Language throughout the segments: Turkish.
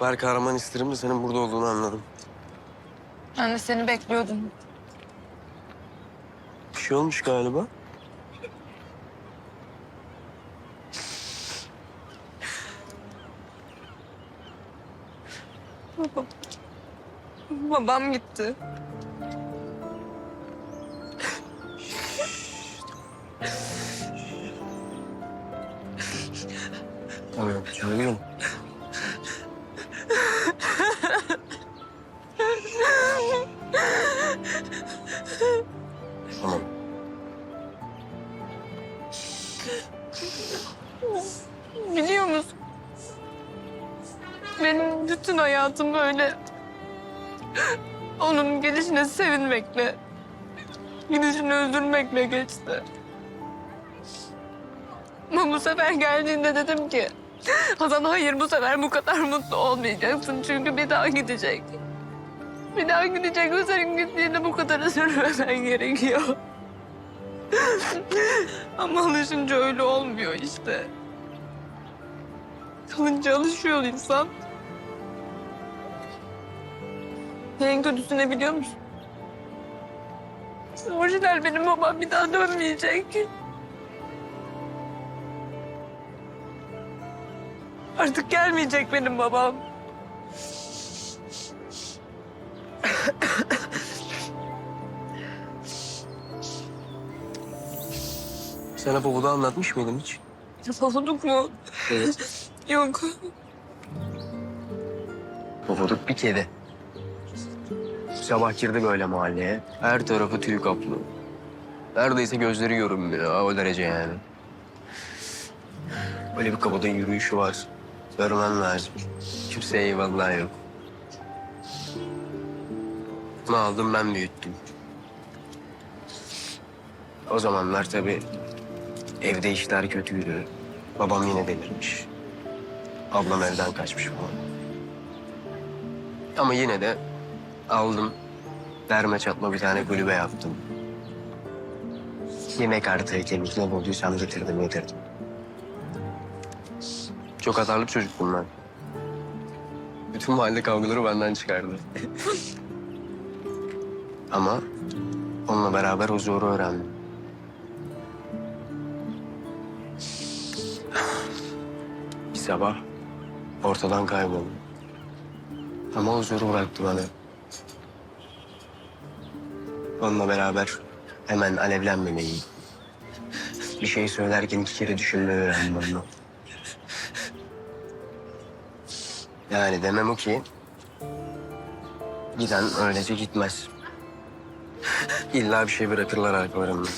süper kahraman isterim de senin burada olduğunu anladım. Ben de seni bekliyordum. Bir şey olmuş galiba. Babam. Babam gitti. Tamam, söylüyorum. Gelişine sevinmekle, gidişini üzülmekle geçti. Ama bu sefer geldiğinde dedim ki... Hasan hayır bu sefer bu kadar mutlu olmayacaksın çünkü bir daha gidecek. Bir daha gidecek ve senin gittiğinde bu kadar üzülmemen gerekiyor. Ama alışınca öyle olmuyor işte. Kalınca alışıyor insan. En kötüsü ne biliyor musun? Orijinal benim babam bir daha dönmeyecek. Artık gelmeyecek benim babam. Sana babuda anlatmış mıydım hiç? Olduk mu? Evet. Yok. Babuduk bir kedi. Sabah girdi böyle mahalleye. Her tarafı tüy kaplı. Neredeyse gözleri görünmüyor. O derece yani. Böyle bir kabadayı yürüyüşü var. Görmen lazım. Kimseye eyvallah yok. Bunu aldım ben büyüttüm. O zamanlar tabii evde işler kötüydü. Babam yine delirmiş. Ablam evden kaçmış falan. Ama yine de aldım. Derme çatma bir tane kulübe yaptım. Yemek artı kemik ne bulduysam getirdim yedirdim. Çok atarlı bir çocuktum ben. Bütün mahalle kavgaları benden çıkardı. Ama onunla beraber huzuru öğrendim. Bir sabah ortadan kayboldum. Ama huzuru bıraktı bana. Onunla beraber hemen alevlenmemeyi, bir şey söylerken iki kere düşünmeyi öğrendim onunla. Yani demem o ki, giden öylece gitmez. İlla bir şey bırakırlar arkalarında.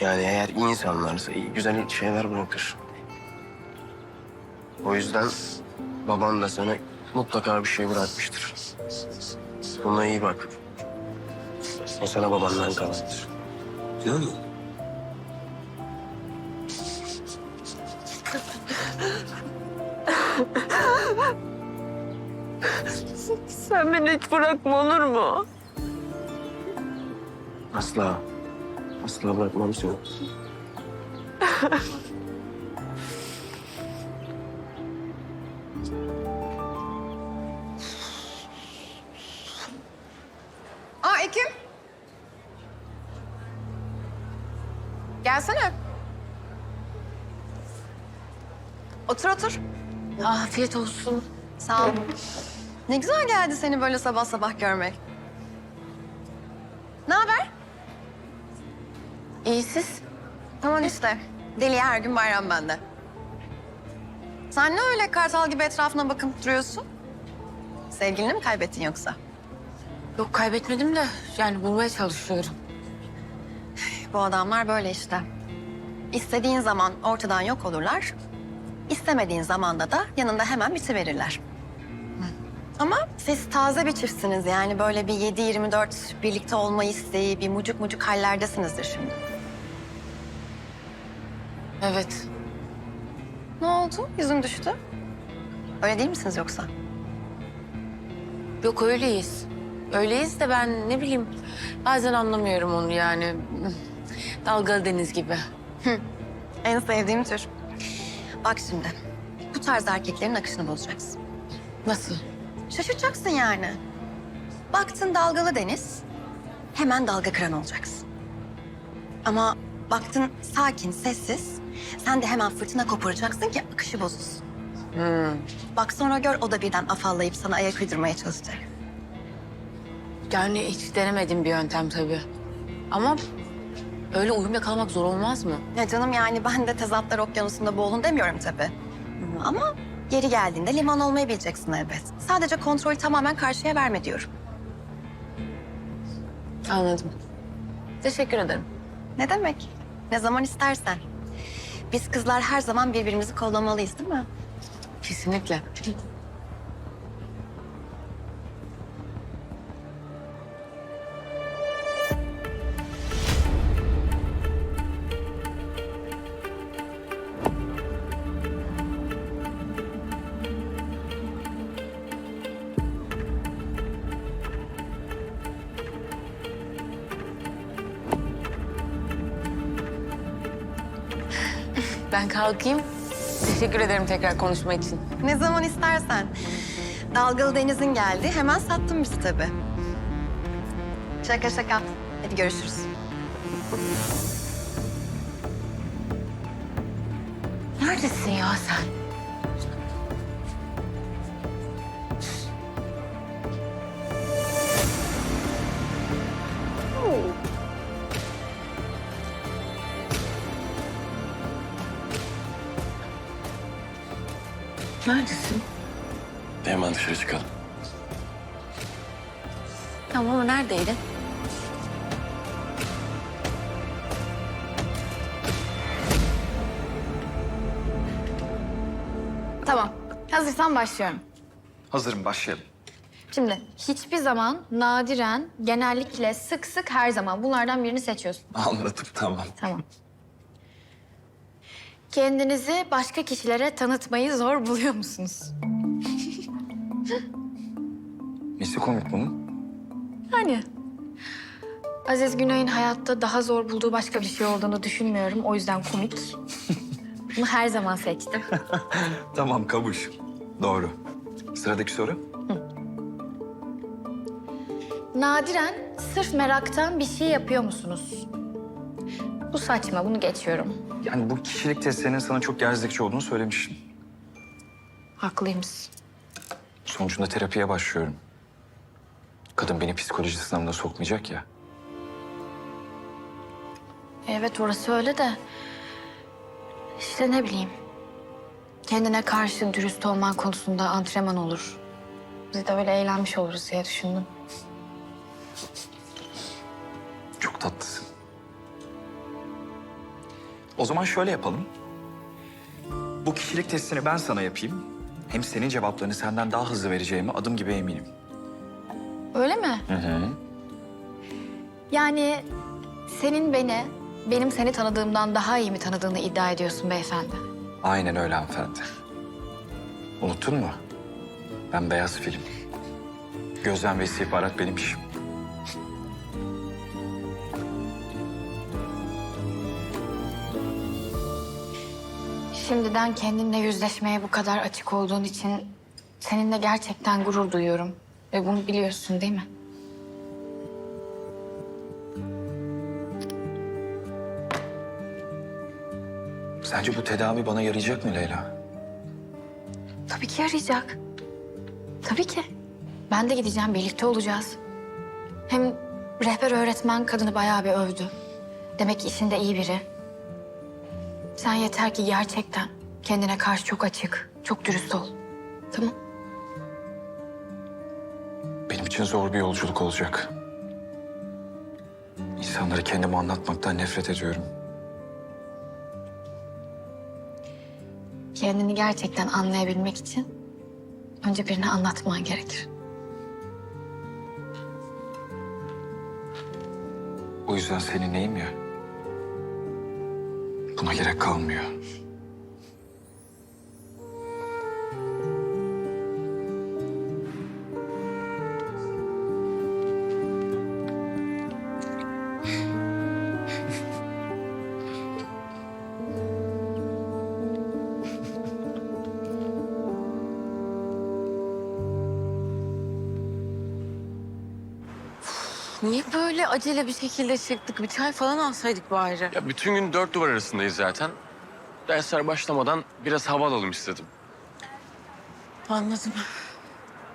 Yani eğer iyi insanlarsa iyi, güzel şeyler bırakır. O yüzden baban da sana mutlaka bir şey bırakmıştır. Buna iyi bak. O sana babandan kalandır. Değil mi? Sen beni hiç bırakma olur mu? Asla. Asla bırakmam seni. Gelsene. Otur otur. Afiyet olsun. Sağ ol. Ne güzel geldi seni böyle sabah sabah görmek. Ne haber? İyi siz? Aman işte. Deli her gün bayram bende. Sen ne öyle kartal gibi etrafına bakıp duruyorsun? Sevgilini mi kaybettin yoksa? Yok kaybetmedim de yani bulmaya çalışıyorum. Bu adamlar böyle işte. İstediğin zaman ortadan yok olurlar. İstemediğin zamanda da yanında hemen bitiverirler. Ama siz taze bir çiftsiniz yani böyle bir 7-24 birlikte olma isteği, bir mucuk mucuk hallerdesinizdir şimdi. Evet. Ne oldu? Yüzün düştü. Öyle değil misiniz yoksa? Yok öyleyiz. Öyleyiz de ben ne bileyim bazen anlamıyorum onu yani. Dalgalı deniz gibi. En sevdiğim tür. Bak şimdi, bu tarz erkeklerin akışını bozacaksın. Nasıl? Şaşıracaksın yani. Baktın dalgalı deniz, hemen dalga kıran olacaksın. Ama baktın sakin, sessiz, sen de hemen fırtına koparacaksın ki akışı bozulsun. Hmm. Bak sonra gör o da birden afallayıp sana ayak uydurmaya çalışacak. Yani hiç denemedim bir yöntem tabii. Ama öyle uyum yakalamak zor olmaz mı? Ya canım yani ben de tezatlar okyanusunda boğulun demiyorum tabii. Ama yeri geldiğinde liman olmayı bileceksin elbet. Sadece kontrolü tamamen karşıya verme diyorum. Anladım. Teşekkür ederim. Ne demek? Ne zaman istersen. Biz kızlar her zaman birbirimizi kollamalıyız değil mi? Kesinlikle. Kalkayım. Teşekkür ederim tekrar konuşma için. Ne zaman istersen. Dalgalı denizin geldi. Hemen sattın bizi tabii. Şaka şaka. Hadi görüşürüz. Neredesin ya sen? Neredesin? Hemen dışarı çıkalım. Tamam ama neredeydin? Tamam. Hazırsan başlıyorum. Hazırım, başlayalım. Şimdi hiçbir zaman, nadiren, genellikle, sık sık, her zaman bunlardan birini seçiyorsun. Anladım, tamam. Tamam. Kendinizi başka kişilere tanıtmayı zor buluyor musunuz? Nesi komik bunun? Yani. Aziz Güney'in hayatta daha zor bulduğu başka bir şey olduğunu düşünmüyorum. O yüzden komik. Bunu her zaman seçtim. Tamam, kabul. Doğru. Sıradaki soru? Nadiren, sırf meraktan bir şey yapıyor musunuz? Bu saçma, bunu geçiyorum. Yani bu kişilik testlerinin sana çok gerzekçi olduğunu söylemiştim. Haklıymışsın. Sonucunda terapiye başlıyorum. Kadın beni psikoloji sınavına sokmayacak ya. Evet orası öyle de işte ne bileyim. Kendine karşı dürüst olman konusunda antrenman olur. Biz de öyle eğlenmiş oluruz diye düşündüm. O zaman şöyle yapalım. Bu kişilik testini ben sana yapayım. Hem senin cevaplarını senden daha hızlı vereceğime adım gibi eminim. Öyle mi? Hı hı. Yani senin beni, benim seni tanıdığımdan daha iyi mi tanıdığını iddia ediyorsun beyefendi? Aynen öyle hanımefendi. Unuttun mu? Ben beyaz film. Gözlem ve istihbarat benim işim. Şimdiden kendinle yüzleşmeye bu kadar açık olduğun için seninle gerçekten gurur duyuyorum. Ve bunu biliyorsun değil mi? Sence bu tedavi bana yarayacak mı Leyla? Tabii ki yarayacak. Tabii ki. Ben de gideceğim, birlikte olacağız. Hem rehber öğretmen kadını bayağı bir övdü. Demek ki işinde iyi biri. Sen yeter ki gerçekten kendine karşı çok açık, çok dürüst ol. Tamam? Benim için zor bir yolculuk olacak. İnsanlara kendimi anlatmaktan nefret ediyorum. Kendini gerçekten anlayabilmek için önce birine anlatman gerekir. O yüzden seninleyim ya. Buna gerek kalmıyor. Niye böyle? Acele bir şekilde çıktık? Bir çay falan alsaydık bari. Ya bütün gün dört duvar arasındayız zaten. Dersler başlamadan biraz hava alalım istedim. Anladım.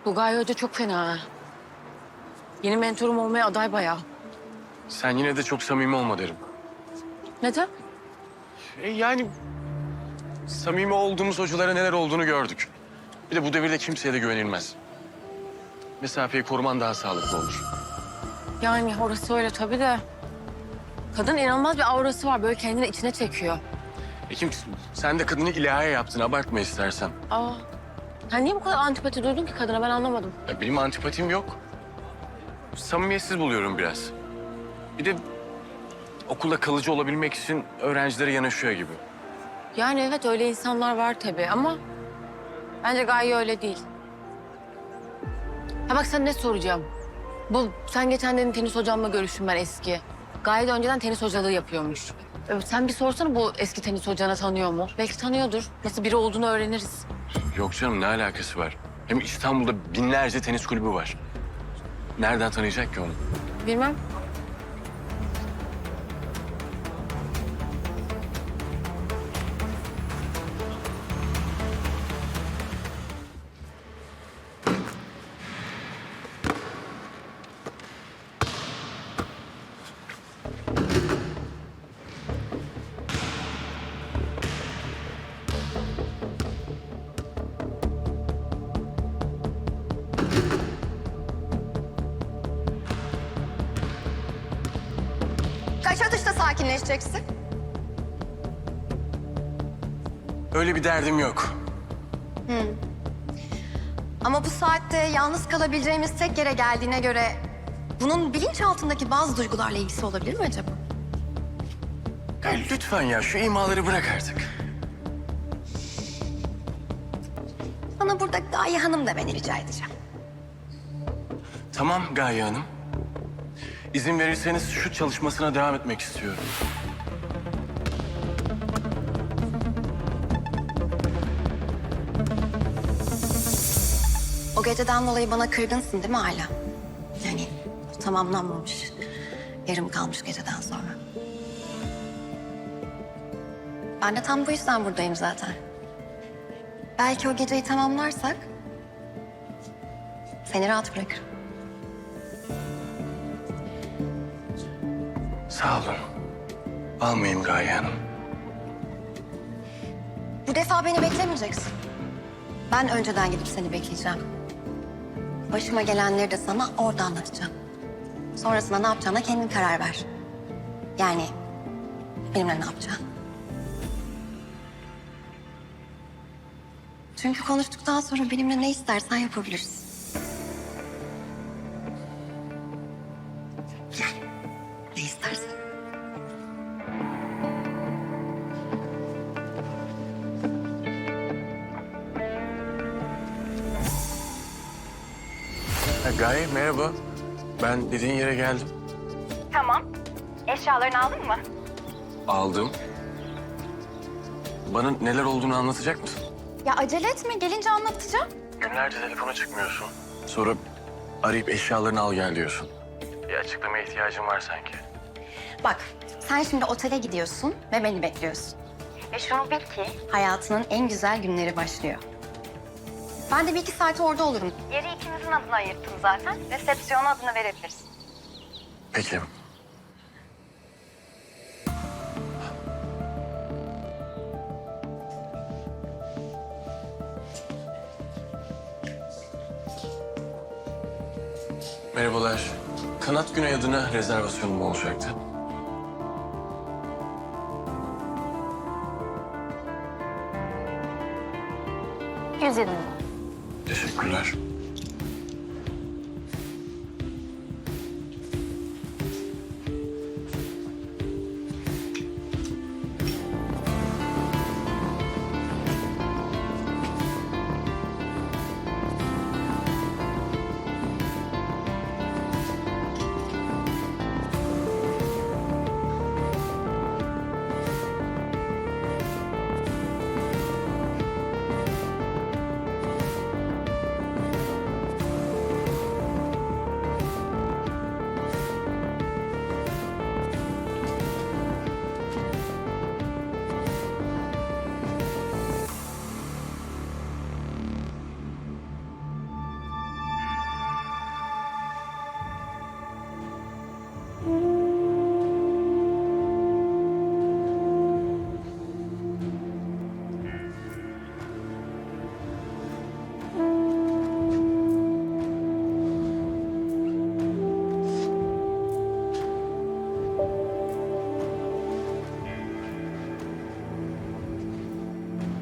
Bu Gaye Hoca çok fena. ha. Yeni mentorum olmaya aday bayağı. Sen yine de çok samimi olma derim. Neden? E yani samimi olduğumuz hocalara neler olduğunu gördük. Bir de bu devirde kimseye de güvenilmez. Mesafeyi koruman daha sağlıklı olur. Yani orası öyle tabii de. Kadın inanılmaz bir aurası var. Böyle kendini içine çekiyor. E kim, sen de kadını ilahiye yaptın. Abartma istersen. Aa. Sen niye bu kadar antipati duydun ki kadına ben anlamadım. Ya benim antipatim yok. Samimiyetsiz buluyorum biraz. Bir de okulda kalıcı olabilmek için öğrencilere yanaşıyor gibi. Yani evet öyle insanlar var tabii ama bence Gaye öyle değil. Ha bak sen ne soracağım? Bu sen geçen dedin tenis hocamla görüştüm ben eski. Gaye de önceden tenis hocalığı yapıyormuş. Ee, Sen bir sorsana bu eski tenis hocana tanıyor mu? Belki tanıyordur. Nasıl biri olduğunu öğreniriz. Yok canım ne alakası var? Hem İstanbul'da binlerce tenis kulübü var. Nereden tanıyacak ki onu? Bilmem. Sakinleşeceksin? Öyle bir derdim yok. Ama bu saatte yalnız kalabileceğimiz tek yere geldiğine göre... ...bunun bilinçaltındaki bazı duygularla ilgisi olabilir mi acaba? Ya lütfen ya şu imaları bırak artık. Bana burada Gaye Hanım demeni rica edeceğim. Tamam Gaye Hanım. İzin verirseniz şu çalışmasına devam etmek istiyorum. O geceden dolayı bana kırgınsın değil mi hala? Yani tamamlanmamış, yarım kalmış geceden sonra. Ben de tam bu yüzden buradayım zaten. Belki o geceyi tamamlarsak seni rahat bırakırım. Sağ olun. Almayayım Gaye Hanım. Bu defa beni beklemeyeceksin. Ben önceden gidip seni bekleyeceğim. Başıma gelenleri de sana orada anlatacağım. Sonrasında ne yapacağına kendin karar ver. Yani benimle ne yapacaksın? Çünkü konuştuktan sonra benimle ne istersen yapabilirsin. Merhaba. Ben dediğin yere geldim. Tamam. Eşyalarını aldın mı? Aldım. Bana neler olduğunu anlatacak mısın? Ya acele etme. Gelince anlatacağım. Günlerce telefona çıkmıyorsun. Sonra arayıp eşyalarını al gel diyorsun. Bir açıklamaya ihtiyacım var sanki. Bak, sen şimdi otele gidiyorsun ve beni bekliyorsun. Ve şunu bil ki hayatının en güzel günleri başlıyor. Ben de bir iki saat orada olurum. Yeri ikimizin adına ayırttım zaten. Resepsiyon adını verebilirsin. Peki. Merhabalar. Kanat Güney adına rezervasyonum olacaktı. Yüz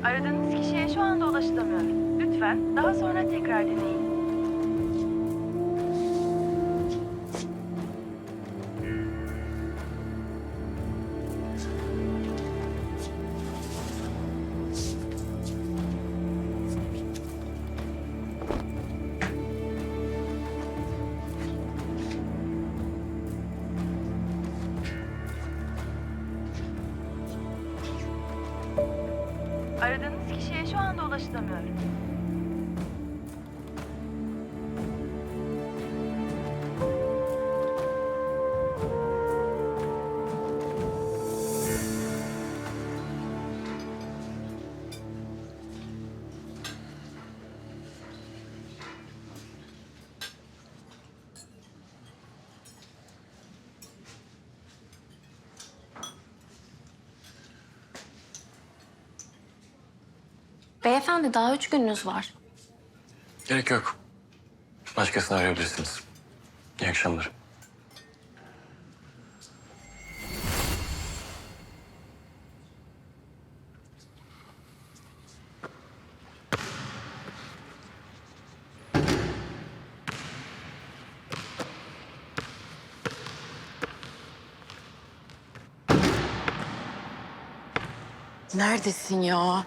Aradığınız kişiye şu anda ulaşılamıyor. Lütfen daha sonra tekrar deneyin. Beyefendi daha üç gününüz var. Gerek yok. Başkasını arayabilirsiniz. İyi akşamlar. Neredesin ya?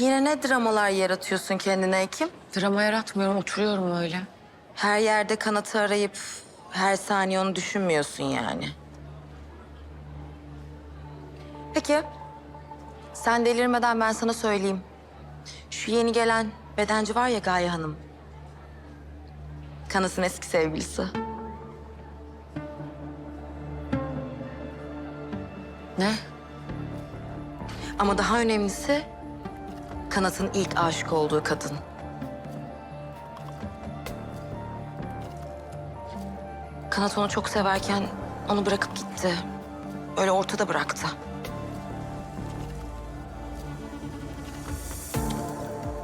Yine ne dramalar yaratıyorsun kendine Ekim? Drama yaratmıyorum, oturuyorum öyle. Her yerde kanatı arayıp her saniye onu düşünmüyorsun yani. Peki. Sen delirmeden ben sana söyleyeyim. Şu yeni gelen bedenci var ya Gaye Hanım. Kanat'ın eski sevgilisi. Ne? Ama daha önemlisi Kanat'ın ilk aşık olduğu kadın. Kanat onu çok severken onu bırakıp gitti. Öyle ortada bıraktı.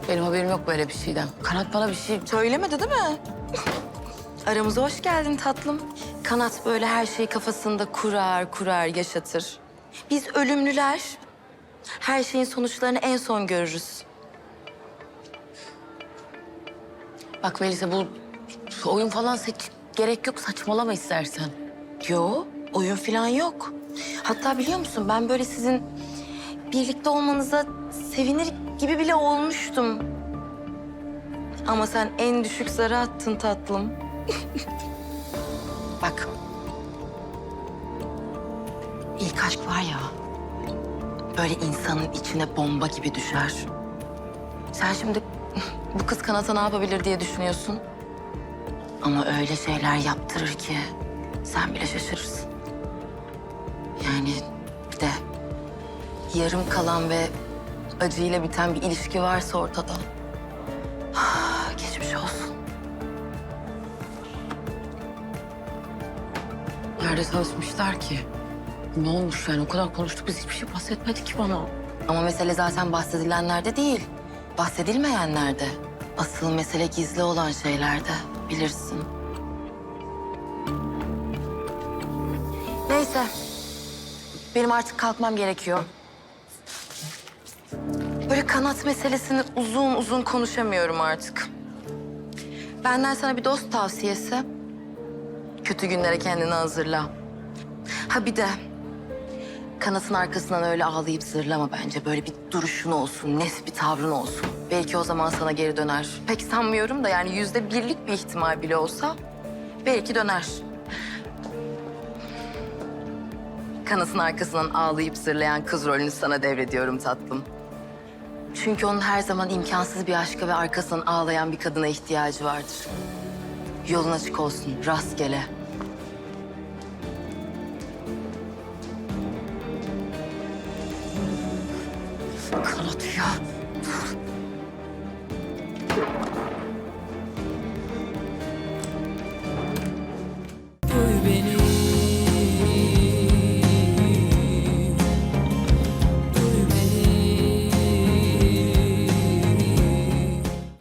Benim haberim yok böyle bir şeyden. Kanat bana bir şey... Söylemedi değil mi? Aramıza hoş geldin tatlım. Kanat böyle her şeyi kafasında kurar kurar yaşatır. Biz ölümlüler her şeyin sonuçlarını en son görürüz. Bak Melisa bu oyun falan seç... gerek yok. Saçmalama istersen. Yo, oyun falan yok. Hatta biliyor musun ben böyle sizin birlikte olmanıza sevinir gibi bile olmuştum. Ama sen en düşük zarı attın tatlım. Bak. İlk aşk var ya. Böyle insanın içine bomba gibi düşer. Sen şimdi bu kız kanata ne yapabilir diye düşünüyorsun. Ama öyle şeyler yaptırır ki sen bile şaşırırsın. Yani bir de yarım kalan ve acıyla biten bir ilişki varsa ortada. Geçmiş olsun. Nerede tanışmışlar ki? Ne olmuş yani? O kadar konuştuk biz hiçbir şey bahsetmedi ki bana. Ama mesele zaten bahsedilenlerde değil, bahsedilmeyenlerde. Asıl mesele gizli olan şeylerde, bilirsin. Neyse, benim artık kalkmam gerekiyor. Böyle kanat meselesini uzun uzun konuşamıyorum artık. Benden sana bir dost tavsiyesi. Kötü günlere kendini hazırla. Ha bir de Kanatın arkasından öyle ağlayıp zırlama bence. Böyle bir duruşun olsun, net bir tavrın olsun. Belki o zaman sana geri döner. Pek sanmıyorum da yani yüzde birlik bir ihtimal bile olsa belki döner. Kanatın arkasından ağlayıp zırlayan kız rolünü sana devrediyorum tatlım. Çünkü onun her zaman imkansız bir aşka ve arkasından ağlayan bir kadına ihtiyacı vardır. Yolun açık olsun, rastgele.